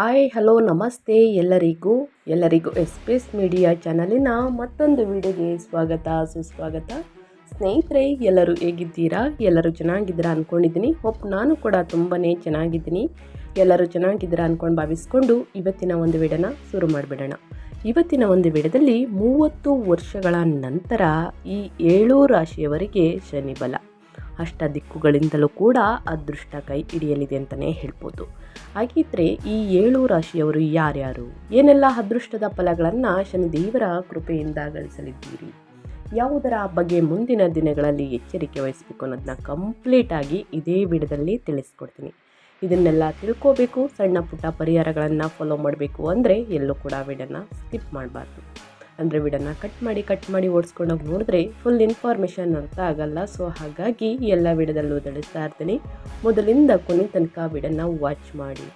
Hi, hello, ನಮಸ್ತೆ ಎಲ್ಲರಿಗೂ. ಎಲ್ಲರಿಗೂ ಎಸ್ಪೇಸ್ ಮೀಡಿಯಾ ಚಾನಲಿನ ಮತ್ತೊಂದು ವಿಡಿಯೋಗೆ ಸ್ವಾಗತ, ಸುಸ್ವಾಗತ. ಸ್ನೇಹಿತರೆ, ಎಲ್ಲರೂ ಹೇಗಿದ್ದೀರಾ? ಎಲ್ಲರೂ ಚೆನ್ನಾಗಿದ್ದೀರಾ ಅಂದ್ಕೊಂಡಿದ್ದೀನಿ ಹೋಪ್ ನಾನು ಕೂಡ ತುಂಬಾ ಚೆನ್ನಾಗಿದ್ದೀನಿ. ಎಲ್ಲರೂ ಚೆನ್ನಾಗಿದ್ದೀರಾ ಅಂದ್ಕೊಂಡು ಭಾವಿಸ್ಕೊಂಡು ಇವತ್ತಿನ ಒಂದು ವಿಡನ ಶುರು ಮಾಡಿಬಿಡೋಣ. ಇವತ್ತಿನ ಒಂದು ವಿಡದಲ್ಲಿ ಮೂವತ್ತು ವರ್ಷಗಳ ನಂತರ ಈ ಏಳು ರಾಶಿಯವರಿಗೆ ಶನಿ ಬಲ ಅಷ್ಟ ದಿಕ್ಕುಗಳಿಂದಲೂ ಕೂಡ ಅದೃಷ್ಟ ಕೈ ಹಿಡಿಯಲಿದೆ ಅಂತಲೇ ಹೇಳ್ಬೋದು. ಹಾಗಿದ್ರೆ ಈ ಏಳು ರಾಶಿಯವರು ಯಾರ್ಯಾರು? ಏನೆಲ್ಲ ಅದೃಷ್ಟದ ಫಲಗಳನ್ನು ಶನಿದೇವರ ಕೃಪೆಯಿಂದ ಗಳಿಸಲಿದ್ದೀರಿ? ಯಾವುದರ ಬಗ್ಗೆ ಮುಂದಿನ ದಿನಗಳಲ್ಲಿ ಎಚ್ಚರಿಕೆ ವಹಿಸಬೇಕು ಅನ್ನೋದನ್ನ ಕಂಪ್ಲೀಟಾಗಿ ಇದೇ ವಿಡದಲ್ಲಿ ತಿಳಿಸ್ಕೊಡ್ತೀನಿ. ಇದನ್ನೆಲ್ಲ ತಿಳ್ಕೋಬೇಕು, ಸಣ್ಣ ಪುಟ್ಟ ಪರಿಹಾರಗಳನ್ನು ಫಾಲೋ ಮಾಡಬೇಕು ಅಂದರೆ ಎಲ್ಲೂ ಕೂಡ ವಿಡನ್ನು ಸ್ಕಿಪ್ ಮಾಡಬಾರ್ದು. ಅಂದರೆ ವಿಡನ್ನ ಕಟ್ ಮಾಡಿ ಕಟ್ ಮಾಡಿ ಓಡಿಸ್ಕೊಂಡೋಗಿ ನೋಡಿದ್ರೆ ಫುಲ್ ಇನ್ಫಾರ್ಮೇಷನ್ ಅರ್ಥ ಆಗಲ್ಲ. ಸೊ ಹಾಗಾಗಿ ಎಲ್ಲ ವಿಡದಲ್ಲೂ ತಿಳಿಸ್ತಾ ಇರ್ತೀನಿ. ಮೊದಲಿಂದ ಕೊನೆ ತನಕ ವಿಡನ್ನ ವಾಚ್ ಮಾಡಿ.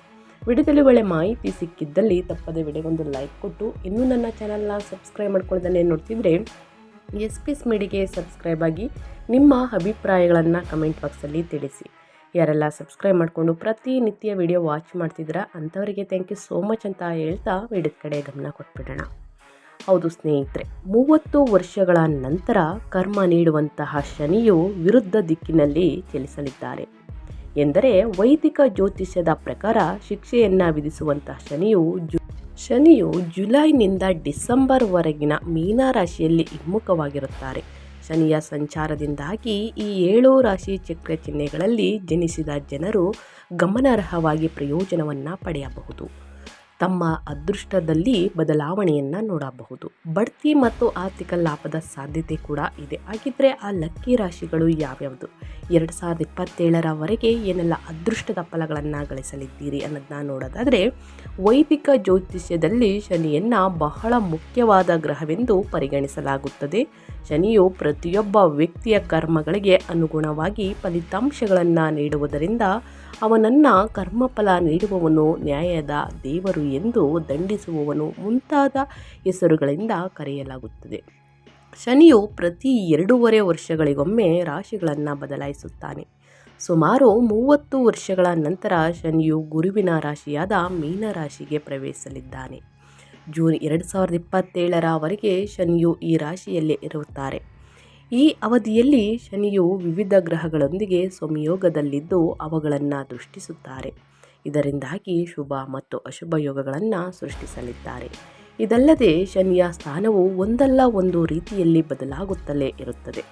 ವಿಡಿಯೋದಲ್ಲಿ ಒಳ್ಳೆ ಮಾಹಿತಿ ಸಿಕ್ಕಿದ್ದಲ್ಲಿ ತಪ್ಪದೆ ವಿಡಿಯೋಗೊಂದು ಲೈಕ್ ಕೊಟ್ಟು, ಇನ್ನೂ ನನ್ನ ಚಾನಲ್ನ ಸಬ್ಸ್ಕ್ರೈಬ್ ಮಾಡ್ಕೊಳ್ದೇ ನೋಡ್ತಿದ್ರೆ, ಎಸ್ ಪಿ ಎಸ್ ಮೀಡಿಗೆ ಸಬ್ಸ್ಕ್ರೈಬ್ ಆಗಿ ನಿಮ್ಮ ಅಭಿಪ್ರಾಯಗಳನ್ನು ಕಮೆಂಟ್ ಬಾಕ್ಸಲ್ಲಿ ತಿಳಿಸಿ. ಯಾರೆಲ್ಲ ಸಬ್ಸ್ಕ್ರೈಬ್ ಮಾಡಿಕೊಂಡು ಪ್ರತಿನಿತ್ಯ ವಿಡಿಯೋ ವಾಚ್ ಮಾಡ್ತಿದ್ದೀರಾ, ಅಂಥವರಿಗೆ ಥ್ಯಾಂಕ್ ಯು ಸೋ ಮಚ್ ಅಂತ ಹೇಳ್ತಾ ವಿಡಿಯೋದ ಕಡೆ ಗಮನ ಕೊಟ್ಬಿಡೋಣ. ಹೌದು ಸ್ನೇಹಿತರೆ, ಮೂವತ್ತು ವರ್ಷಗಳ ನಂತರ ಕರ್ಮ ನೀಡುವಂತಹ ಶನಿಯು ವಿರುದ್ಧ ದಿಕ್ಕಿನಲ್ಲಿ ಚಲಿಸಲಿದ್ದಾರೆ. ಎಂದರೆ ವೈದಿಕ ಜ್ಯೋತಿಷ್ಯದ ಪ್ರಕಾರ ಶಿಕ್ಷೆಯನ್ನು ವಿಧಿಸುವಂತಹ ಶನಿಯು ಜು, ಶನಿಯು ಜುಲೈನಿಂದ ಡಿಸೆಂಬರ್ವರೆಗಿನ ಮೀನರಾಶಿಯಲ್ಲಿ ಹಿಮ್ಮುಖವಾಗಿರುತ್ತಾರೆ. ಶನಿಯ ಸಂಚಾರದಿಂದಾಗಿ ಈ ಏಳು ರಾಶಿ ಚಕ್ರ ಚಿಹ್ನೆಗಳಲ್ಲಿ ಜನಿಸಿದ ಜನರು ಗಮನಾರ್ಹವಾಗಿ ಪ್ರಯೋಜನವನ್ನು ಪಡೆಯಬಹುದು. ತಮ್ಮ ಅದೃಷ್ಟದಲ್ಲಿ ಬದಲಾವಣೆಯನ್ನು ನೋಡಬಹುದು. ಬಡ್ತಿ ಮತ್ತು ಆರ್ಥಿಕ ಲಾಭದ ಸಾಧ್ಯತೆ ಕೂಡ ಇದೆ. ಹಾಗಿದ್ರೆ ಆ ಲಕ್ಕಿ ರಾಶಿಗಳು ಯಾವ್ಯಾವುದು? ಎರಡು ಸಾವಿರದ ಇಪ್ಪತ್ತೇಳರವರೆಗೆ ಏನೆಲ್ಲ ಅದೃಷ್ಟದ ಫಲಗಳನ್ನು ಗಳಿಸಲಿದ್ದೀರಿ ಅನ್ನೋದನ್ನ ನೋಡೋದಾದರೆ, ವೈದಿಕ ಜ್ಯೋತಿಷ್ಯದಲ್ಲಿ ಶನಿಯನ್ನು ಬಹಳ ಮುಖ್ಯವಾದ ಗ್ರಹವೆಂದು ಪರಿಗಣಿಸಲಾಗುತ್ತದೆ. ಶನಿಯು ಪ್ರತಿಯೊಬ್ಬ ವ್ಯಕ್ತಿಯ ಕರ್ಮಗಳಿಗೆ ಅನುಗುಣವಾಗಿ ಫಲಿತಾಂಶಗಳನ್ನು ನೀಡುವುದರಿಂದ ಅವನನ್ನು ಕರ್ಮಫಲ ನೀಡುವವನು ನ್ಯಾಯದ ದೇವರು ಎಂದು ದಂಡಿಸುವವನು ಮುಂತಾದ ಹೆಸರುಗಳಿಂದ ಕರೆಯಲಾಗುತ್ತದೆ. ಶನಿಯು ಪ್ರತಿ ಎರಡೂವರೆ ವರ್ಷಗಳಿಗೊಮ್ಮೆ ರಾಶಿಗಳನ್ನು ಬದಲಾಯಿಸುತ್ತಾನೆ. ಸುಮಾರು ಮೂವತ್ತು ವರ್ಷಗಳ ನಂತರ ಶನಿಯು ಗುರುವಿನ ರಾಶಿಯಾದ ಮೀನರಾಶಿಗೆ ಪ್ರವೇಶಿಸಲಿದ್ದಾನೆ. ಜೂನ್ ಎರಡು ಸಾವಿರದ ಇಪ್ಪತ್ತೇಳರವರೆಗೆ ಶನಿಯು ಈ ರಾಶಿಯಲ್ಲೇ ಇರುತ್ತಾರೆ. ಈ ಅವಧಿಯಲ್ಲಿ ಶನಿಯು ವಿವಿಧ ಗ್ರಹಗಳೊಂದಿಗೆ ಸಂಯೋಗದಲ್ಲಿದ್ದು ಅವುಗಳನ್ನು ದೃಷ್ಟಿಸುತ್ತಾರೆ. ಇದರಿಂದಾಗಿ ಶುಭ ಮತ್ತು ಅಶುಭ ಯೋಗಗಳನ್ನು ಸೃಷ್ಟಿಸಲಿದ್ದಾರೆ. ಇದಲ್ಲದೆ ಶನಿಯ ಸ್ಥಾನವು ಒಂದಲ್ಲ ಒಂದು ರೀತಿಯಲ್ಲಿ ಬದಲಾಗುತ್ತಲೇ ಇರುತ್ತದೆ.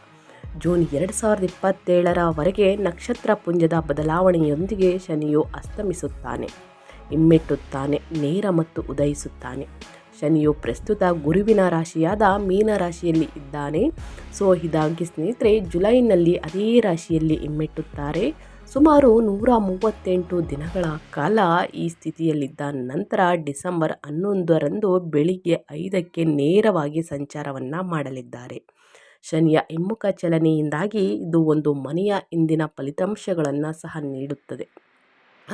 ಜೂನ್ ಎರಡು ಸಾವಿರದ ಇಪ್ಪತ್ತೇಳರವರೆಗೆ ನಕ್ಷತ್ರ ಪುಂಜದ ಬದಲಾವಣೆಯೊಂದಿಗೆ ಶನಿಯು ಅಸ್ತಮಿಸುತ್ತಾನೆ. ಹಿಮ್ಮೆಟ್ಟುತ್ತಾನೆ, ನೇರ ಮತ್ತು ಉದಯಿಸುತ್ತಾನೆ. ಶನಿಯು ಪ್ರಸ್ತುತ ಗುರುವಿನ ರಾಶಿಯಾದ ಮೀನ ರಾಶಿಯಲ್ಲಿ ಇದ್ದಾನೆ. ಸೊ, ಇದಾಗಿ ಸ್ನೇಹಿತರೆ, ಜುಲೈನಲ್ಲಿ ಅದೇ ರಾಶಿಯಲ್ಲಿ ಹಿಮ್ಮೆಟ್ಟುತ್ತಾರೆ. ಸುಮಾರು ನೂರ ಮೂವತ್ತೆಂಟು ದಿನಗಳ ಕಾಲ ಈ ಸ್ಥಿತಿಯಲ್ಲಿದ್ದ ನಂತರ ಡಿಸೆಂಬರ್ ಹನ್ನೊಂದರಂದು ಬೆಳಿಗ್ಗೆ ಐದಕ್ಕೆ ನೇರವಾಗಿ ಸಂಚಾರವನ್ನು ಮಾಡಲಿದ್ದಾರೆ. ಶನಿಯ ಹಿಮ್ಮುಖ ಚಲನೆಯಿಂದಾಗಿ ಇದು ಒಂದು ಮನೆಯ ಇಂದಿನ ಫಲಿತಾಂಶಗಳನ್ನು ಸಹ ನೀಡುತ್ತದೆ.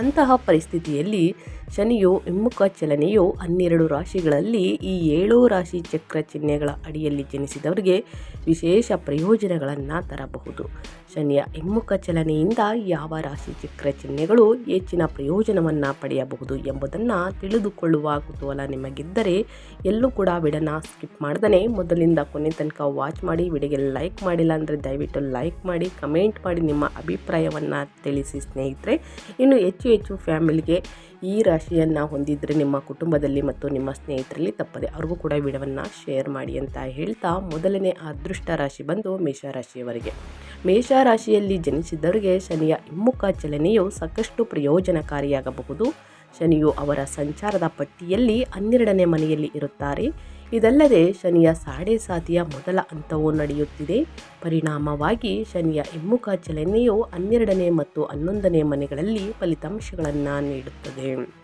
ಅಂತಹ ಪರಿಸ್ಥಿತಿಯಲ್ಲಿ ಶನಿಯು ಹಿಮ್ಮುಖ ಚಲನೆಯು ಹನ್ನೆರಡು ರಾಶಿಗಳಲ್ಲಿ ಈ ಏಳು ರಾಶಿ ಚಕ್ರ ಚಿಹ್ನೆಗಳ ಅಡಿಯಲ್ಲಿ ಜನಿಸಿದವರಿಗೆ ವಿಶೇಷ ಪ್ರಯೋಜನಗಳನ್ನು ತರಬಹುದು. ಶನಿಯ ಹಿಮ್ಮುಖ ಚಲನೆಯಿಂದ ಯಾವ ರಾಶಿ ಚಕ್ರ ಚಿಹ್ನೆಗಳು ಹೆಚ್ಚಿನ ಪ್ರಯೋಜನವನ್ನು ಪಡೆಯಬಹುದು ಎಂಬುದನ್ನು ತಿಳಿದುಕೊಳ್ಳುವ ಕುತೂಹಲ ನಿಮಗಿದ್ದರೆ ಎಲ್ಲೂ ಕೂಡ ವಿಡನ ಸ್ಕಿಪ್ ಮಾಡ್ದೇ ಮೊದಲಿಂದ ಕೊನೆ ತನಕ ವಾಚ್ ಮಾಡಿ, ವಿಡಿಯೋಗೆ ಲೈಕ್ ಮಾಡಿಲ್ಲ ಅಂದರೆ ದಯವಿಟ್ಟು ಲೈಕ್ ಮಾಡಿ ಕಮೆಂಟ್ ಮಾಡಿ ನಿಮ್ಮ ಅಭಿಪ್ರಾಯವನ್ನು ತಿಳಿಸಿ ಸ್ನೇಹಿತರೆ. ಇನ್ನು ಹೆಚ್ಚು ಹೆಚ್ಚು ಹೆಚ್ಚು ಫ್ಯಾಮಿಲಿಗೆ ಈ ರಾಶಿಯನ್ನು ಹೊಂದಿದ್ರೆ ನಿಮ್ಮ ಕುಟುಂಬದಲ್ಲಿ ಮತ್ತು ನಿಮ್ಮ ಸ್ನೇಹಿತರಲ್ಲಿ ತಪ್ಪದೆ ಅವ್ರಿಗೂ ಕೂಡ ವಿಡಿಯೋವನ್ನು ಶೇರ್ ಮಾಡಿ ಅಂತ ಹೇಳ್ತಾ ಮೊದಲನೇ ಅದೃಷ್ಟ ರಾಶಿ ಬಂದು ಮೇಷರಾಶಿಯವರಿಗೆ ಮೇಷರಾಶಿಯಲ್ಲಿ ಜನಿಸಿದವರಿಗೆ ಶನಿಯ ಹಿಮ್ಮುಖ ಚಲನೆಯು ಸಾಕಷ್ಟು ಪ್ರಯೋಜನಕಾರಿಯಾಗಬಹುದು. ಶನಿಯು ಅವರ ಸಂಚಾರದ ಪಟ್ಟಿಯಲ್ಲಿ ಹನ್ನೆರಡನೇ ಮನೆಯಲ್ಲಿ ಇರುತ್ತಾರೆ. ಇದಲ್ಲದೆ ಶನಿಯ ಸಾಡೆ ಸಾತಿಯ ಮೊದಲ ಹಂತವು ನಡೆಯುತ್ತಿದೆ. ಪರಿಣಾಮವಾಗಿ ಶನಿಯ ಹಿಮ್ಮುಖ ಚಲನೆಯು ಹನ್ನೆರಡನೇ ಮತ್ತು ಹನ್ನೊಂದನೇ ಮನೆಗಳಲ್ಲಿ ಫಲಿತಾಂಶಗಳನ್ನು ನೀಡುತ್ತದೆ.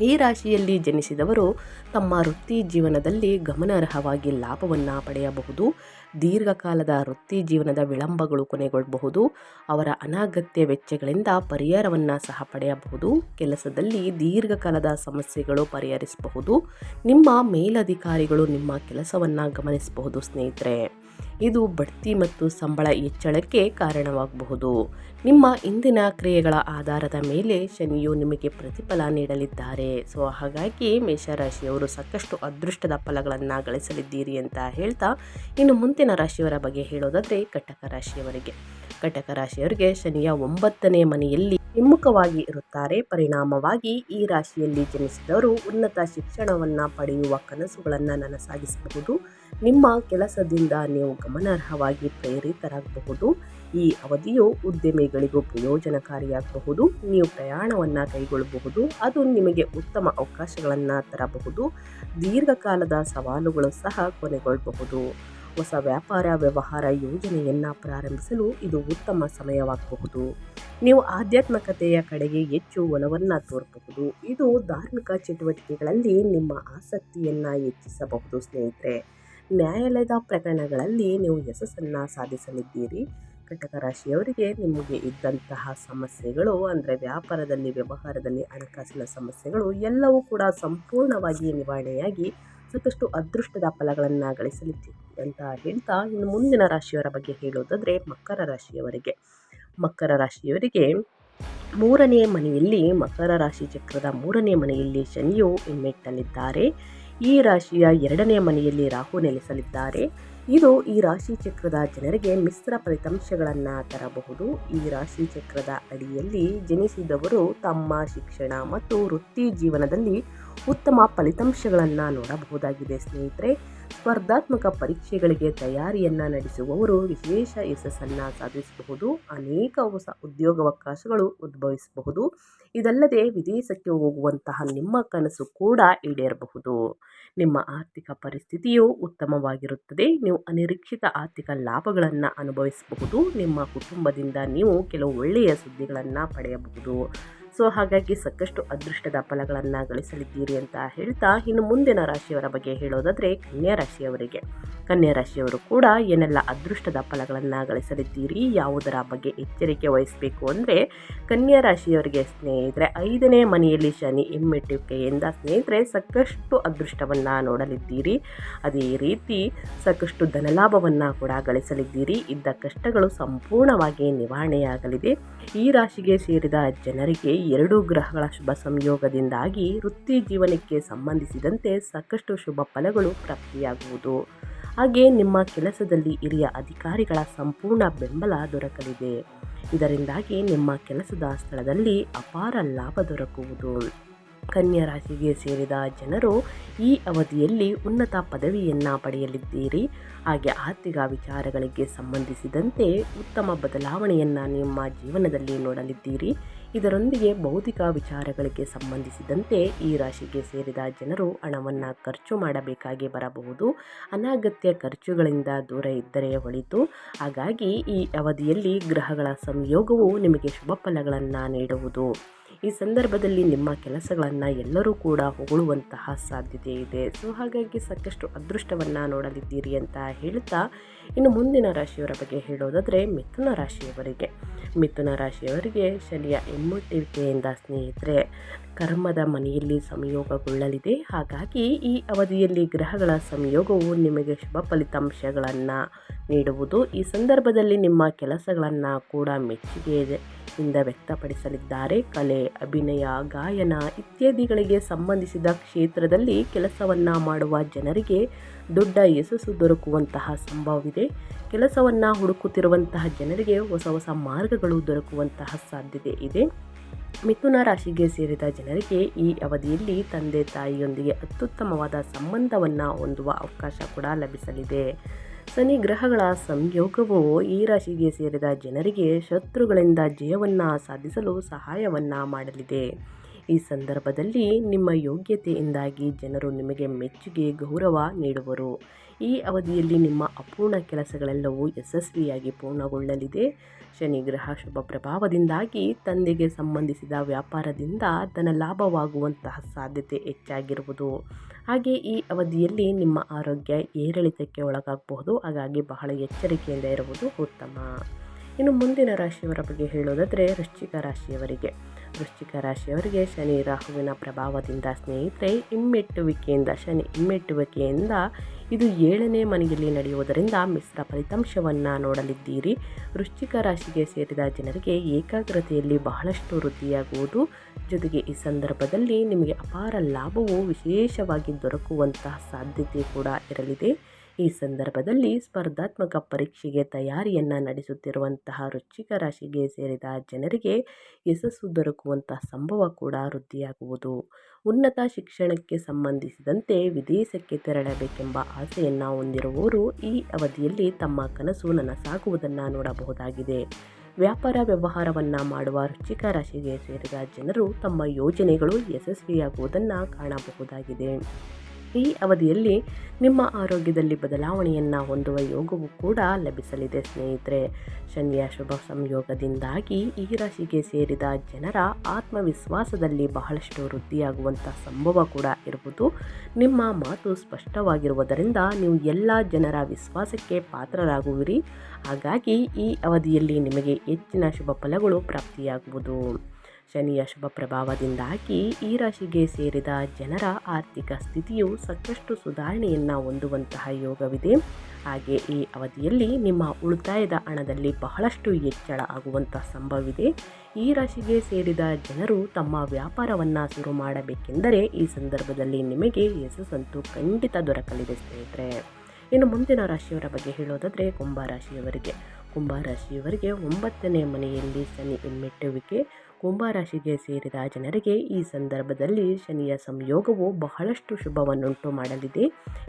ಈ ರಾಶಿಯಲ್ಲಿ ಜನಿಸಿದವರು ತಮ್ಮ ವೃತ್ತಿ ಜೀವನದಲ್ಲಿ ಗಮನಾರ್ಹವಾಗಿ ಲಾಭವನ್ನು ಪಡೆಯಬಹುದು. ದೀರ್ಘಕಾಲದ ವೃತ್ತಿ ಜೀವನದ ವಿಳಂಬಗಳು ಕೊನೆಗೊಳ್ಳಬಹುದು. ಅವರ ಅನಗತ್ಯ ವೆಚ್ಚಗಳಿಂದ ಪರಿಹಾರವನ್ನು ಸಹ ಪಡೆಯಬಹುದು. ಕೆಲಸದಲ್ಲಿ ದೀರ್ಘಕಾಲದ ಸಮಸ್ಯೆಗಳು ಪರಿಹರಿಸಬಹುದು. ನಿಮ್ಮ ಮೇಲಧಿಕಾರಿಗಳು ನಿಮ್ಮ ಕೆಲಸವನ್ನು ಗಮನಿಸಬಹುದು ಸ್ನೇಹಿತರೆ. ಇದು ಬಡ್ತಿ ಮತ್ತು ಸಂಬಳ ಹೆಚ್ಚಳಕ್ಕೆ ಕಾರಣವಾಗಬಹುದು. ನಿಮ್ಮ ಇಂದಿನ ಕ್ರಿಯೆಗಳ ಆಧಾರದ ಮೇಲೆ ಶನಿಯು ನಿಮಗೆ ಪ್ರತಿಫಲ ನೀಡಲಿದ್ದಾರೆ. ಸೊ, ಹಾಗಾಗಿ ಮೇಷರಾಶಿಯವರು ಸಾಕಷ್ಟು ಅದೃಷ್ಟದ ಫಲಗಳನ್ನು ಗಳಿಸಲಿದ್ದೀರಿ ಅಂತ ಹೇಳ್ತಾ ಇನ್ನು ಮುಂದಿನ ರಾಶಿಯವರ ಬಗ್ಗೆ ಹೇಳೋದಾದರೆ ಕಟಕ ರಾಶಿಯವರಿಗೆ. ಕಟಕ ರಾಶಿಯವರಿಗೆ ಶನಿಯ ಒಂಬತ್ತನೇ ಮನೆಯಲ್ಲಿ ಹಿಮ್ಮುಖವಾಗಿ ಇರುತ್ತಾರೆ. ಪರಿಣಾಮವಾಗಿ ಈ ರಾಶಿಯಲ್ಲಿ ಜನಿಸಿದವರು ಉನ್ನತ ಶಿಕ್ಷಣವನ್ನು ಪಡೆಯುವ ಕನಸುಗಳನ್ನು ನನಸಾಗಿಸಬಹುದು. ನಿಮ್ಮ ಕೆಲಸದಿಂದ ನೀವು ಗಮನಾರ್ಹವಾಗಿ ಪ್ರೇರಿತರಾಗಬಹುದು. ಈ ಅವಧಿಯು ಉದ್ಯಮಿಗಳಿಗೂ ಪ್ರಯೋಜನಕಾರಿಯಾಗಬಹುದು. ನೀವು ಪ್ರಯಾಣವನ್ನು ಕೈಗೊಳ್ಳಬಹುದು. ಅದು ನಿಮಗೆ ಉತ್ತಮ ಅವಕಾಶಗಳನ್ನು ತರಬಹುದು. ದೀರ್ಘಕಾಲದ ಸವಾಲುಗಳು ಸಹ ಕೊನೆಗೊಳ್ಳಬಹುದು ಹೊಸ ವ್ಯಾಪಾರ, ವ್ಯವಹಾರ ಯೋಜನೆಯನ್ನು ಪ್ರಾರಂಭಿಸಲು ಇದು ಉತ್ತಮ ಸಮಯವಾಗಬಹುದು. ನೀವು ಆಧ್ಯಾತ್ಮಿಕತೆಯ ಕಡೆಗೆ ಹೆಚ್ಚು ಒಲವನ್ನು ತೋರಬಹುದು. ಇದು ಧಾರ್ಮಿಕ ಚಟುವಟಿಕೆಗಳಲ್ಲಿ ನಿಮ್ಮ ಆಸಕ್ತಿಯನ್ನು ಹೆಚ್ಚಿಸಬಹುದು, ಸ್ನೇಹಿತರೆ. ನ್ಯಾಯಾಲಯದ ಪ್ರಕರಣಗಳಲ್ಲಿ ನೀವು ಯಶಸ್ಸನ್ನು ಸಾಧಿಸಲಿದ್ದೀರಿ. ಕಟಕ ರಾಶಿಯವರಿಗೆ ನಿಮಗೆ ಇದ್ದಂತಹ ಸಮಸ್ಯೆಗಳು, ಅಂದರೆ ವ್ಯಾಪಾರದಲ್ಲಿ, ವ್ಯವಹಾರದಲ್ಲಿ ಹಣಕಾಸಿನ ಸಮಸ್ಯೆಗಳು, ಎಲ್ಲವೂ ಕೂಡ ಸಂಪೂರ್ಣವಾಗಿ ನಿವಾರಣೆಯಾಗಿ ಸಾಕಷ್ಟು ಅದೃಷ್ಟದ ಫಲಗಳನ್ನು ಗಳಿಸಲಿದ್ದೀರಿ ಅಂತ ಹೇಳ್ತಾ ಇನ್ನು ಮುಂದಿನ ರಾಶಿಯವರ ಬಗ್ಗೆ ಹೇಳೋದಾದರೆ ಮಕರ ರಾಶಿಯವರಿಗೆ. ಮಕರ ರಾಶಿಯವರಿಗೆ ಮೂರನೇ ಮನೆಯಲ್ಲಿ ಮಕರ ರಾಶಿ ಚಕ್ರದ ಮೂರನೇ ಮನೆಯಲ್ಲಿ ಶನಿಯು ಹಿಮ್ಮೆಟ್ಟಲಿದ್ದಾರೆ ಈ ರಾಶಿಯ ಎರಡನೇ ಮನೆಯಲ್ಲಿ ರಾಹು ನೆಲೆಸಲಿದ್ದಾರೆ. ಇದು ಈ ರಾಶಿ ಚಕ್ರದ ಜನರಿಗೆ ಮಿಶ್ರ ಫಲಿತಾಂಶಗಳನ್ನು ತರಬಹುದು. ಈ ರಾಶಿ ಚಕ್ರದ ಅಡಿಯಲ್ಲಿ ಜನಿಸಿದವರು ತಮ್ಮ ಶಿಕ್ಷಣ ಮತ್ತು ವೃತ್ತಿ ಜೀವನದಲ್ಲಿ ಉತ್ತಮ ಫಲಿತಾಂಶಗಳನ್ನು ನೋಡಬಹುದಾಗಿದೆ ಸ್ನೇಹಿತರೆ. ಸ್ಪರ್ಧಾತ್ಮಕ ಪರೀಕ್ಷೆಗಳಿಗೆ ತಯಾರಿಯನ್ನು ನಡೆಸುವವರು ವಿಶೇಷ ಯಶಸ್ಸನ್ನು ಸಾಧಿಸಬಹುದು, ಅನೇಕ ಹೊಸ ಉದ್ಯೋಗಾವಕಾಶಗಳು ಉದ್ಭವಿಸಬಹುದು. ಇದಲ್ಲದೆ ವಿದೇಶಕ್ಕೆ ಹೋಗುವಂತಹ ನಿಮ್ಮ ಕನಸು ಕೂಡ ಈಡೇರಬಹುದು. ನಿಮ್ಮ ಆರ್ಥಿಕ ಪರಿಸ್ಥಿತಿಯು ಉತ್ತಮವಾಗಿರುತ್ತದೆ. ನೀವು ಅನಿರೀಕ್ಷಿತ ಆರ್ಥಿಕ ಲಾಭಗಳನ್ನು ಅನುಭವಿಸಬಹುದು. ನಿಮ್ಮ ಕುಟುಂಬದಿಂದ ನೀವು ಕೆಲವು ಒಳ್ಳೆಯ ಸುದ್ದಿಗಳನ್ನು ಪಡೆಯಬಹುದು. ಸೊ ಹಾಗಾಗಿ ಸಾಕಷ್ಟು ಅದೃಷ್ಟದ ಫಲಗಳನ್ನು ಗಳಿಸಲಿದ್ದೀರಿ ಅಂತ ಹೇಳ್ತಾ ಇನ್ನು ಮುಂದಿನ ರಾಶಿಯವರ ಬಗ್ಗೆ ಹೇಳೋದಾದರೆ ಕನ್ಯಾ ರಾಶಿಯವರಿಗೆ. ಕನ್ಯಾ ರಾಶಿಯವರು ಕೂಡ ಏನೆಲ್ಲ ಅದೃಷ್ಟದ ಫಲಗಳನ್ನು ಗಳಿಸಲಿದ್ದೀರಿ, ಯಾವುದರ ಬಗ್ಗೆ ಎಚ್ಚರಿಕೆ ವಹಿಸಬೇಕು ಅಂದರೆ ಕನ್ಯಾ ರಾಶಿಯವರಿಗೆ ಸ್ನೇಹಿತರೆ, ಐದನೇ ಮನೆಯಲ್ಲಿ ಶನಿ ಹಿಮ್ಮೆಟ್ಟುವಿಕೆಯಿಂದ ಸ್ನೇಹಿತರೆ ಸಾಕಷ್ಟು ಅದೃಷ್ಟವನ್ನು ನೋಡಲಿದ್ದೀರಿ. ಅದೇ ರೀತಿ ಸಾಕಷ್ಟು ಧನಲಾಭವನ್ನು ಕೂಡ ಗಳಿಸಲಿದ್ದೀರಿ. ಇದ್ದ ಕಷ್ಟಗಳು ಸಂಪೂರ್ಣವಾಗಿ ನಿವಾರಣೆಯಾಗಲಿದೆ. ಈ ರಾಶಿಗೆ ಸೇರಿದ ಜನರಿಗೆ ಎರಡು ಗ್ರಹಗಳ ಶುಭ ಸಂಯೋಗದಿಂದಾಗಿ ವೃತ್ತಿ ಜೀವನಕ್ಕೆ ಸಂಬಂಧಿಸಿದಂತೆ ಸಾಕಷ್ಟು ಶುಭ ಫಲಗಳು ಪ್ರಾಪ್ತಿಯಾಗುವುದು. ಹಾಗೆ ನಿಮ್ಮ ಕೆಲಸದಲ್ಲಿ ಹಿರಿಯ ಅಧಿಕಾರಿಗಳ ಸಂಪೂರ್ಣ ಬೆಂಬಲ ದೊರಕಲಿದೆ. ಇದರಿಂದಾಗಿ ನಿಮ್ಮ ಕೆಲಸದ ಸ್ಥಳದಲ್ಲಿ ಅಪಾರ ಲಾಭ ದೊರಕುವುದು. ಕನ್ಯಾ ರಾಶಿಗೆ ಸೇರಿದ ಜನರು ಈ ಅವಧಿಯಲ್ಲಿ ಉನ್ನತ ಪದವಿಯನ್ನು ಪಡೆಯಲಿದ್ದೀರಿ. ಹಾಗೆ ಆರ್ಥಿಕ ವಿಚಾರಗಳಿಗೆ ಸಂಬಂಧಿಸಿದಂತೆ ಉತ್ತಮ ಬದಲಾವಣೆಯನ್ನು ನಿಮ್ಮ ಜೀವನದಲ್ಲಿ ನೋಡಲಿದ್ದೀರಿ. ಇದರೊಂದಿಗೆ ಭೌತಿಕ ವಿಚಾರಗಳಿಗೆ ಸಂಬಂಧಿಸಿದಂತೆ ಈ ರಾಶಿಗೆ ಸೇರಿದ ಜನರು ಹಣವನ್ನು ಖರ್ಚು ಮಾಡಬೇಕಾಗಿ ಬರಬಹುದು. ಅನಗತ್ಯ ಖರ್ಚುಗಳಿಂದ ದೂರ ಇದ್ದರೆ ಒಳಿತು. ಹಾಗಾಗಿ ಈ ಅವಧಿಯಲ್ಲಿ ಗ್ರಹಗಳ ಸಂಯೋಗವು ನಿಮಗೆ ಶುಭ ಫಲಗಳನ್ನು ನೀಡುವುದು. ಈ ಸಂದರ್ಭದಲ್ಲಿ ನಿಮ್ಮ ಕೆಲಸಗಳನ್ನು ಎಲ್ಲರೂ ಕೂಡ ಹೊಗಳುವಂತಹ ಸಾಧ್ಯತೆ ಇದೆ. ಸೊ ಹಾಗಾಗಿ ಸಾಕಷ್ಟು ಅದೃಷ್ಟವನ್ನು ನೋಡಲಿದ್ದೀರಿ ಅಂತ ಹೇಳ್ತಾ ಇನ್ನು ಮುಂದಿನ ರಾಶಿಯವರ ಬಗ್ಗೆ ಹೇಳೋದಾದರೆ ಮಿಥುನ ರಾಶಿಯವರಿಗೆ. ಮಿಥುನ ರಾಶಿಯವರಿಗೆ ಶನಿಯ ಹಿಮ್ಮುಟ್ಟುವಿಕೆಯಿಂದ ಸ್ನೇಹಿತರೆ, ಕರ್ಮದ ಮನೆಯಲ್ಲಿ ಸಂಯೋಗಗೊಳ್ಳಲಿದೆ. ಹಾಗಾಗಿ ಈ ಅವಧಿಯಲ್ಲಿ ಗ್ರಹಗಳ ಸಂಯೋಗವು ನಿಮಗೆ ಶುಭ ಫಲಿತಾಂಶಗಳನ್ನು ನೀಡುವುದು. ಈ ಸಂದರ್ಭದಲ್ಲಿ ನಿಮ್ಮ ಕೆಲಸಗಳನ್ನು ಕೂಡ ಮೆಚ್ಚುಗೆ ಇಂದ ವ್ಯಕ್ತಪಡಿಸಲಿದ್ದಾರೆ. ಕಲೆ, ಅಭಿನಯ, ಗಾಯನ ಇತ್ಯಾದಿಗಳಿಗೆ ಸಂಬಂಧಿಸಿದ ಕ್ಷೇತ್ರದಲ್ಲಿ ಕೆಲಸವನ್ನು ಮಾಡುವ ಜನರಿಗೆ ದೊಡ್ಡ ಯಶಸ್ಸು ದೊರಕುವಂತಹ ಸಂಭವವಿದೆ. ಕೆಲಸವನ್ನು ಹುಡುಕುತ್ತಿರುವಂತಹ ಜನರಿಗೆ ಹೊಸ ಹೊಸ ಮಾರ್ಗಗಳು ದೊರಕುವಂತಹ ಸಾಧ್ಯತೆ ಇದೆ. ಮಿಥುನ ರಾಶಿಗೆ ಸೇರಿದ ಜನರಿಗೆ ಈ ಅವಧಿಯಲ್ಲಿ ತಂದೆ ತಾಯಿಯೊಂದಿಗೆ ಅತ್ಯುತ್ತಮವಾದ ಸಂಬಂಧವನ್ನು ಹೊಂದುವ ಅವಕಾಶ ಕೂಡ ಲಭಿಸಲಿದೆ. ಶನಿ ಗ್ರಹಗಳ ಸಂಯೋಗವು ಈ ರಾಶಿಗೆ ಸೇರಿದ ಜನರಿಗೆ ಶತ್ರುಗಳಿಂದ ಜಯವನ್ನು ಸಾಧಿಸಲು ಸಹಾಯವನ್ನು ಮಾಡಲಿದೆ. ಈ ಸಂದರ್ಭದಲ್ಲಿ ನಿಮ್ಮ ಯೋಗ್ಯತೆಯಿಂದಾಗಿ ಜನರು ನಿಮಗೆ ಮೆಚ್ಚುಗೆ, ಗೌರವ ನೀಡುವರು. ಈ ಅವಧಿಯಲ್ಲಿ ನಿಮ್ಮ ಅಪೂರ್ಣ ಕೆಲಸಗಳೆಲ್ಲವೂ ಯಶಸ್ವಿಯಾಗಿ ಪೂರ್ಣಗೊಳ್ಳಲಿದೆ. ಶನಿ ಗ್ರಹ ಶುಭ ಪ್ರಭಾವದಿಂದಾಗಿ ತಂದೆಗೆ ಸಂಬಂಧಿಸಿದ ವ್ಯಾಪಾರದಿಂದ ಧನ ಲಾಭವಾಗುವಂತಹ ಸಾಧ್ಯತೆ ಹೆಚ್ಚಾಗಿರುವುದು. ಹಾಗೆ ಈ ಅವಧಿಯಲ್ಲಿ ನಿಮ್ಮ ಆರೋಗ್ಯ ಏರಿಳಿತಕ್ಕೆ ಒಳಗಾಗಬಹುದು, ಹಾಗಾಗಿ ಬಹಳ ಎಚ್ಚರಿಕೆಯಿಂದ ಇರುವುದು ಉತ್ತಮ. ಇನ್ನು ಮುಂದಿನ ರಾಶಿಯವರ ಬಗ್ಗೆ ಹೇಳೋದಾದರೆ ವೃಶ್ಚಿಕ ರಾಶಿಯವರಿಗೆ. ವೃಶ್ಚಿಕ ರಾಶಿಯವರಿಗೆ ಶನಿ ರಾಹುವಿನ ಪ್ರಭಾವದಿಂದ ಸ್ನೇಹಿತರೆ, ಹಿಮ್ಮೆಟ್ಟುವಿಕೆಯಿಂದ ಶನಿ, ಹಿಮ್ಮೆಟ್ಟುವಿಕೆಯಿಂದ ಇದು ಏಳನೇ ಮನೆಯಲ್ಲಿ ನಡೆಯುವುದರಿಂದ ಮಿಶ್ರ ಫಲಿತಾಂಶವನ್ನು ನೋಡಲಿದ್ದೀರಿ. ವೃಶ್ಚಿಕ ರಾಶಿಗೆ ಸೇರಿದ ಜನರಿಗೆ ಏಕಾಗ್ರತೆಯಲ್ಲಿ ಬಹಳಷ್ಟು ವೃದ್ಧಿಯಾಗುವುದು. ಜೊತೆಗೆ ಈ ಸಂದರ್ಭದಲ್ಲಿ ನಿಮಗೆ ಅಪಾರ ಲಾಭವು ವಿಶೇಷವಾಗಿ ದೊರಕುವಂತಹ ಸಾಧ್ಯತೆ ಕೂಡ ಇರಲಿದೆ. ಈ ಸಂದರ್ಭದಲ್ಲಿ ಸ್ಪರ್ಧಾತ್ಮಕ ಪರೀಕ್ಷೆಗೆ ತಯಾರಿಯನ್ನು ನಡೆಸುತ್ತಿರುವಂತಹ ವೃಶ್ಚಿಕ ರಾಶಿಗೆ ಸೇರಿದ ಜನರಿಗೆ ಯಶಸ್ಸು ದೊರಕುವಂತಹ ಸಂಭವ ಕೂಡ ವೃದ್ಧಿಯಾಗುವುದು. ಉನ್ನತ ಶಿಕ್ಷಣಕ್ಕೆ ಸಂಬಂಧಿಸಿದಂತೆ ವಿದೇಶಕ್ಕೆ ತೆರಳಬೇಕೆಂಬ ಆಸೆಯನ್ನು ಹೊಂದಿರುವವರು ಈ ಅವಧಿಯಲ್ಲಿ ತಮ್ಮ ಕನಸು ನನಸಾಗುವುದನ್ನು ನೋಡಬಹುದಾಗಿದೆ. ವ್ಯಾಪಾರ ವ್ಯವಹಾರವನ್ನು ಮಾಡುವ ರುಚಿಕ ರಾಶಿಗೆ ಸೇರಿದ ಜನರು ತಮ್ಮ ಯೋಜನೆಗಳು ಯಶಸ್ವಿಯಾಗುವುದನ್ನು ಕಾಣಬಹುದಾಗಿದೆ. ಈ ಅವಧಿಯಲ್ಲಿ ನಿಮ್ಮ ಆರೋಗ್ಯದಲ್ಲಿ ಬದಲಾವಣೆಯನ್ನು ಹೊಂದುವ ಯೋಗವು ಕೂಡ ಲಭಿಸಲಿದೆ ಸ್ನೇಹಿತರೆ. ಶನಿಯ ಶುಭ ಸಂಯೋಗದಿಂದಾಗಿ ಈ ರಾಶಿಗೆ ಸೇರಿದ ಜನರ ಆತ್ಮವಿಶ್ವಾಸದಲ್ಲಿ ಬಹಳಷ್ಟು ವೃದ್ಧಿಯಾಗುವಂಥ ಸಂಭವ ಕೂಡ ಇರುವುದು ನಿಮ್ಮ ಮಾತು ಸ್ಪಷ್ಟವಾಗಿರುವುದರಿಂದ ನೀವು ಎಲ್ಲ ಜನರ ವಿಶ್ವಾಸಕ್ಕೆ ಪಾತ್ರರಾಗುವಿರಿ. ಹಾಗಾಗಿ ಈ ಅವಧಿಯಲ್ಲಿ ನಿಮಗೆ ಹೆಚ್ಚಿನ ಶುಭ ಫಲಗಳು ಪ್ರಾಪ್ತಿಯಾಗುವುದು. ಶನಿಯ ಶುಭ ಪ್ರಭಾವದಿಂದಾಗಿ ಈ ರಾಶಿಗೆ ಸೇರಿದ ಜನರ ಆರ್ಥಿಕ ಸ್ಥಿತಿಯು ಸಾಕಷ್ಟು ಸುಧಾರಣೆಯನ್ನು ಹೊಂದುವಂತಹ ಯೋಗವಿದೆ. ಹಾಗೆ ಈ ಅವಧಿಯಲ್ಲಿ ನಿಮ್ಮ ಉಳಿತಾಯದ ಹಣದಲ್ಲಿ ಬಹಳಷ್ಟು ಹೆಚ್ಚಳ ಆಗುವಂಥ ಸಂಭವವಿದೆ. ಈ ರಾಶಿಗೆ ಸೇರಿದ ಜನರು ತಮ್ಮ ವ್ಯಾಪಾರವನ್ನು ಶುರು ಮಾಡಬೇಕೆಂದರೆ ಈ ಸಂದರ್ಭದಲ್ಲಿ ನಿಮಗೆ ಯಶಸ್ಸಂತೂ ಖಂಡಿತ ದೊರಕಲಿದೆ ಸ್ನೇಹಿತರೆ. ಇನ್ನು ಮುಂದಿನ ರಾಶಿಯವರ ಬಗ್ಗೆ ಹೇಳೋದಾದರೆ ಕುಂಭರಾಶಿಯವರಿಗೆ ಕುಂಭರಾಶಿಯವರಿಗೆ ಒಂಬತ್ತನೇ ಮನೆಯಲ್ಲಿ ಶನಿ ಹಿಮ್ಮೆಟ್ಟುವಿಕೆ ಕುಂಭರಾಶಿಗೆ ಸೇರಿದ ಜನರಿಗೆ ಈ ಸಂದರ್ಭದಲ್ಲಿ ಶನಿಯ ಸಂಯೋಗವು ಬಹಳಷ್ಟು ಶುಭವನ್ನುಂಟು ಮಾಡಲಿದೆ.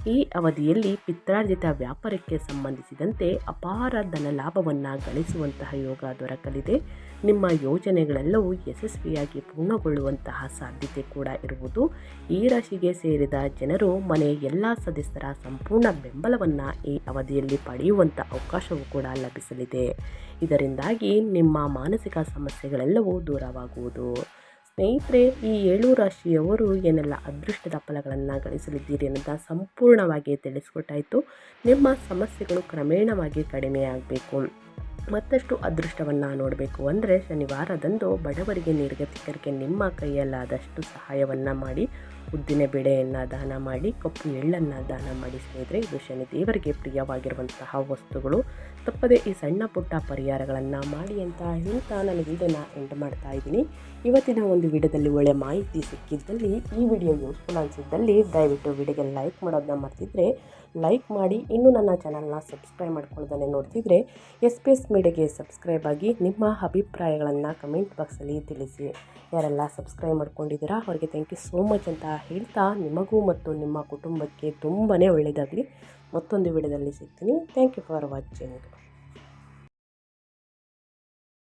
ಈ ಅವಧಿಯಲ್ಲಿ ಪಿತ್ರಾರ್ಜಿತ ವ್ಯಾಪಾರಕ್ಕೆ ಸಂಬಂಧಿಸಿದಂತೆ ಅಪಾರ ಧನ ಲಾಭವನ್ನು ಗಳಿಸುವಂತಹ ಯೋಗ ದೊರಕಲಿದೆ. ನಿಮ್ಮ ಯೋಜನೆಗಳೆಲ್ಲವೂ ಯಶಸ್ವಿಯಾಗಿ ಪೂರ್ಣಗೊಳ್ಳುವಂತಹ ಸಾಧ್ಯತೆ ಕೂಡ ಇರುವುದು. ಈ ರಾಶಿಗೆ ಸೇರಿದ ಜನರು ಮನೆಯ ಎಲ್ಲ ಸದಸ್ಯರ ಸಂಪೂರ್ಣ ಬೆಂಬಲವನ್ನು ಈ ಅವಧಿಯಲ್ಲಿ ಪಡೆಯುವಂಥ ಅವಕಾಶವೂ ಕೂಡ ಲಭಿಸಲಿದೆ. ಇದರಿಂದಾಗಿ ನಿಮ್ಮ ಮಾನಸಿಕ ಸಮಸ್ಯೆಗಳೆಲ್ಲವೂ ದೂರವಾಗುವುದು. ಸ್ನೇಹಿತರೆ, ಈ ಏಳು ರಾಶಿಯವರು ಏನೆಲ್ಲ ಅದೃಷ್ಟದ ಫಲಗಳನ್ನು ಗಳಿಸಲಿದ್ದೀರಿ ಅನ್ನೋದ ಸಂಪೂರ್ಣವಾಗಿ ತಿಳಿಸ್ಕೊಟ್ಟಾಯಿತು. ನಿಮ್ಮ ಸಮಸ್ಯೆಗಳು ಕ್ರಮೇಣವಾಗಿ ಕಡಿಮೆಯಾಗಬೇಕು. ಮತ್ತಷ್ಟು ಅದೃಷ್ಟವನ್ನು ನೋಡಬೇಕು ಅಂದರೆ ಶನಿವಾರದಂದು ಬಡವರಿಗೆ ನಿರ್ಗತಿಕರಿಗೆ ನಿಮ್ಮ ಕೈಯಲ್ಲಾದಷ್ಟು ಸಹಾಯವನ್ನು ಮಾಡಿ, ಉದ್ದಿನ ಬೇಳೆಯನ್ನು ದಾನ ಮಾಡಿ, ಕಪ್ಪು ಎಳ್ಳನ್ನು ದಾನ ಮಾಡಿ ಸ್ನೇಹಿತರೆ, ಇದು ಶನಿ ದೇವರಿಗೆ ಪ್ರಿಯವಾಗಿರುವಂತಹ ವಸ್ತುಗಳು. ತಪ್ಪದೆ ಈ ಸಣ್ಣ ಪುಟ್ಟ ಪರಿಹಾರಗಳನ್ನು ಮಾಡಿ ಅಂತ ಹೇಳ್ತಾ ನಾನು ವಿಡಿಯೋನ ಎಂಡ್ ಮಾಡ್ತಾ ಇದ್ದೀನಿ. ಇವತ್ತಿನ ಒಂದು ವಿಡಿಯೋದಲ್ಲಿ ಒಳ್ಳೆಯ ಮಾಹಿತಿ ಸಿಕ್ಕಿದ್ದಲ್ಲಿ ಈ ವಿಡಿಯೋ ಯೂಸ್ಫುಲ್ ಅನಿಸಿದ್ದಲ್ಲಿ ದಯವಿಟ್ಟು ವಿಡಿಯೋಗೆ ಲೈಕ್ ಮಾಡೋದನ್ನ ಮರ್ತಿದ್ರೆ ಲೈಕ್ ಮಾಡಿ. ಇನ್ನೂ ನನ್ನ ಚಾನಲ್ನ ಸಬ್ಸ್ಕ್ರೈಬ್ ಮಾಡ್ಕೊಳ್ಳೋದನ್ನೇ ನೋಡ್ತಿದ್ರೆ ಎಸ್ ಪಿ ಎಸ್ ಮೀಡಿಯಾಗೆ ಸಬ್ಸ್ಕ್ರೈಬ್ ಆಗಿ ನಿಮ್ಮ ಅಭಿಪ್ರಾಯಗಳನ್ನು ಕಮೆಂಟ್ ಬಾಕ್ಸಲ್ಲಿ ತಿಳಿಸಿ. ಯಾರೆಲ್ಲ ಸಬ್ಸ್ಕ್ರೈಬ್ ಮಾಡ್ಕೊಂಡಿದ್ದೀರಾ, ಅವರಿಗೆ ಥ್ಯಾಂಕ್ ಯು ಸೋ ಮಚ್ ಅಂತ ಹೇಳ್ತಾ ನಿಮಗೂ ಮತ್ತು ನಿಮ್ಮ ಕುಟುಂಬಕ್ಕೆ ತುಂಬಾ ಒಳ್ಳೆಯದಾಗಲಿ ಮತ್ತೊಂದು ವಿಡಿಯೋದಲ್ಲಿ ಸಿಗ್ತೀನಿ. Thank you for watching